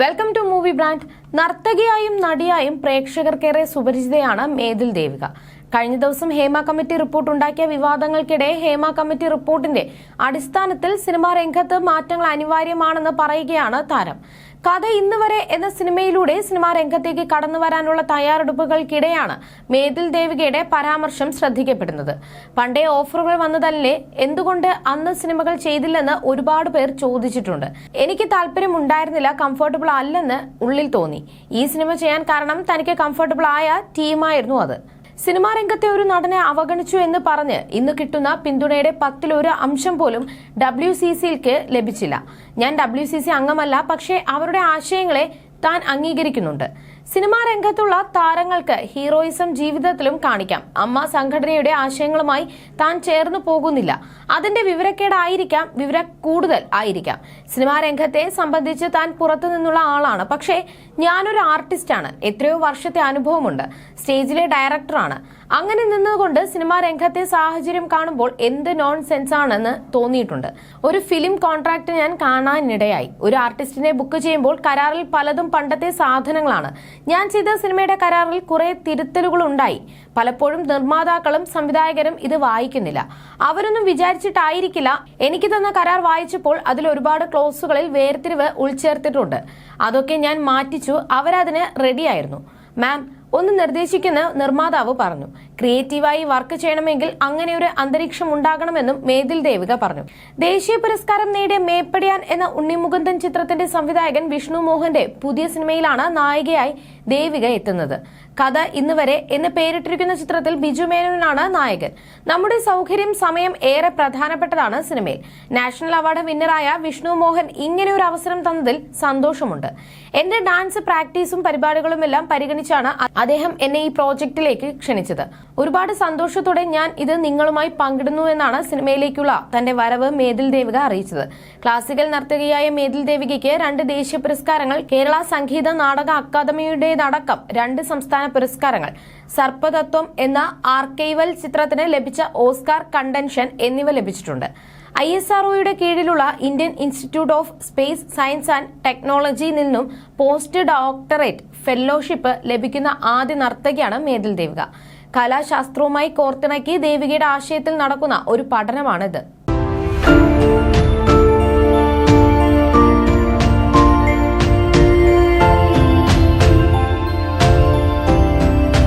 Welcome to movie brand നർത്തകിയായും നടിയായും പ്രേക്ഷകർക്കേറെ സുപരിചിതയാണ് മേതിൽ ദേവിക. കഴിഞ്ഞ ദിവസം ഹേമ കമ്മിറ്റി റിപ്പോർട്ട് ഉണ്ടാക്കിയ വിവാദങ്ങൾക്കിടെ ഹേമ കമ്മിറ്റി റിപ്പോർട്ടിന്റെ അടിസ്ഥാനത്തിൽ സിനിമാ രംഗത്ത് മാറ്റങ്ങൾ അനിവാര്യമാണെന്ന് പറയുകയാണ് താരം. കഥ ഇന്ന് വരെ എന്ന സിനിമയിലൂടെ സിനിമാ രംഗത്തേക്ക് കടന്നു വരാനുള്ള തയ്യാറെടുപ്പുകൾക്കിടെയാണ് മേതിൽ ദേവികയുടെ പരാമർശം ശ്രദ്ധിക്കപ്പെടുന്നത്. പണ്ടേ ഓഫറുകൾ വന്നതല്ലേ? എന്തുകൊണ്ട് അന്ന് സിനിമകൾ ചെയ്തില്ലെന്ന് ഒരുപാട് പേർ ചോദിച്ചിട്ടുണ്ട്. എനിക്ക് താല്പര്യമുണ്ടായിരുന്നില്ല കംഫർട്ടബിൾ അല്ലെന്ന് ഉള്ളിൽ തോന്നി. ഈ സിനിമ ചെയ്യാൻ കാരണം തനിക്ക് കംഫർട്ടബിൾ ആയ ടീമായിരുന്നു അത്. സിനിമാ രംഗത്തെ ഒരു നടനെ അവഗണിച്ചു എന്ന് പറഞ്ഞ് ഇന്ന് കിട്ടുന്ന പിന്തുണയുടെ പത്തിലൊരു അംശം പോലും ഡബ്ല്യു സി സിക്ക് ലഭിച്ചില്ല. ഞാൻ ഡബ്ല്യു സി സി അംഗമല്ല പക്ഷേ അവരുടെ ആശയങ്ങളെ താൻ അംഗീകരിക്കുന്നുണ്ട്. സിനിമാ രംഗത്തുള്ള താരങ്ങൾക്ക് ഹീറോയിസം ജീവിതത്തിലും കാണിക്കാം. അമ്മ സംഘടനയുടെ ആശയങ്ങളുമായി താൻ ചേർന്നു പോകുന്നില്ല. അതിന്റെ വിവരക്കേടായിരിക്കാം വിവര കൂടുതൽ ആയിരിക്കാം. സിനിമാ രംഗത്തെ സംബന്ധിച്ച് താൻ പുറത്തു നിന്നുള്ള ആളാണ്. പക്ഷേ ഞാനൊരു ആർട്ടിസ്റ്റാണ്. എത്രയോ വർഷത്തെ അനുഭവമുണ്ട്. സ്റ്റേജിലെ ഡയറക്ടറാണ്. അങ്ങനെ നിന്നുകൊണ്ട് സിനിമാ രംഗത്തെ സാഹചര്യം കാണുമ്പോൾ എന്ത് നോൺ സെൻസ് ആണെന്ന് തോന്നിയിട്ടുണ്ട്. ഒരു ഫിലിം കോൺട്രാക്ട് ഞാൻ കാണാനിടയായി. ഒരു ആർട്ടിസ്റ്റിനെ ബുക്ക് ചെയ്യുമ്പോൾ കരാറിൽ പലതും പണ്ടത്തെ സാധനങ്ങളാണ്. ഞാൻ ചെയ്ത സിനിമയുടെ കരാറിൽ കുറെ തിരുത്തലുകൾ ഉണ്ടായി പലപ്പോഴും നിർമ്മാതാക്കളും സംവിധായകരും ഇത് വായിക്കുന്നില്ല. അവരൊന്നും വിചാരിച്ചിട്ടായിരിക്കില്ല എനിക്ക് തന്ന കരാർ വായിച്ചപ്പോൾ അതിൽ ഒരുപാട് ക്ലോസുകളിൽ വേർതിരിവ് ഉൾച്ചേർത്തിട്ടുണ്ട്. അതൊക്കെ ഞാൻ മാറ്റിച്ചു. അവരതിന് റെഡിയായിരുന്നു മാം ഒന്ന് നിർദ്ദേശിക്കുന്ന നിർമ്മാതാവ് പറഞ്ഞു. ക്രിയേറ്റീവായി വർക്ക് ചെയ്യണമെങ്കിൽ അങ്ങനെ ഒരു അന്തരീക്ഷം ഉണ്ടാകണമെന്നും മേതിൽ ദേവിക പറഞ്ഞു. ദേശീയ പുരസ്കാരം നേടിയ മേപ്പടിയാൻ എന്ന ഉണ്ണിമുകുന്ദൻ ചിത്രത്തിന്റെ സംവിധായകൻ വിഷ്ണു മോഹന്റെ പുതിയ സിനിമയിലാണ് നായികയായി ദേവിക എത്തുന്നത്. കഥ ഇന്ന് വരെ എന്ന് പേരിട്ടിരിക്കുന്ന ചിത്രത്തിൽ ബിജു മേനോനാണ് നായകൻ. നമ്മുടെ സൗകര്യം സമയം ഏറെ പ്രധാനപ്പെട്ടതാണ് സിനിമയിൽ. നാഷണൽ അവാർഡ് വിന്നറായ വിഷ്ണു മോഹൻ ഇങ്ങനെ ഒരു അവസരം തന്നതിൽ സന്തോഷമുണ്ട്. എന്റെ ഡാൻസ് പ്രാക്ടീസും പരിപാടികളുമെല്ലാം പരിഗണിച്ചാണ് അദ്ദേഹം എന്നെ ഈ പ്രോജക്റ്റിലേക്ക് ക്ഷണിച്ചത്. ഒരുപാട് സന്തോഷത്തോടെ ഞാൻ ഇത് നിങ്ങളുമായി പങ്കിടുന്നു എന്നാണ് സിനിമയിലേക്കുള്ള തന്റെ വരവ് മേതിൽ ദേവിക അറിയിച്ചത്. ക്ലാസിക്കൽ നർത്തകിയായ മേതിൽ ദേവികയ്ക്ക് രണ്ട് ദേശീയ പുരസ്കാരങ്ങൾ കേരള സംഗീത നാടക അക്കാദമിയുടേതടക്കം രണ്ട് സംസ്ഥാന പുരസ്കാരങ്ങൾ. സർപ്പതത്വം എന്ന ആർക്കൈവൽ ചിത്രത്തിന് ലഭിച്ച ഓസ്കാർ കണ്ടൻഷൻ എന്നിവ ലഭിച്ചിട്ടുണ്ട്. ഐ എസ് ആർഒയുടെ കീഴിലുള്ള Indian institute of space science and ടെക്നോളജിയിൽ നിന്നും പോസ്റ്റ് ഡോക്ടറേറ്റ് ഫെല്ലോഷിപ്പ് ലഭിക്കുന്ന ആദ്യ നർത്തകിയാണ് മേതിൽ ദേവിക. കലാശാസ്ത്രവുമായി കോർത്തിണക്കി ദേവികയുടെ ആശയത്തിൽ നടക്കുന്ന ഒരു പഠനമാണിത്.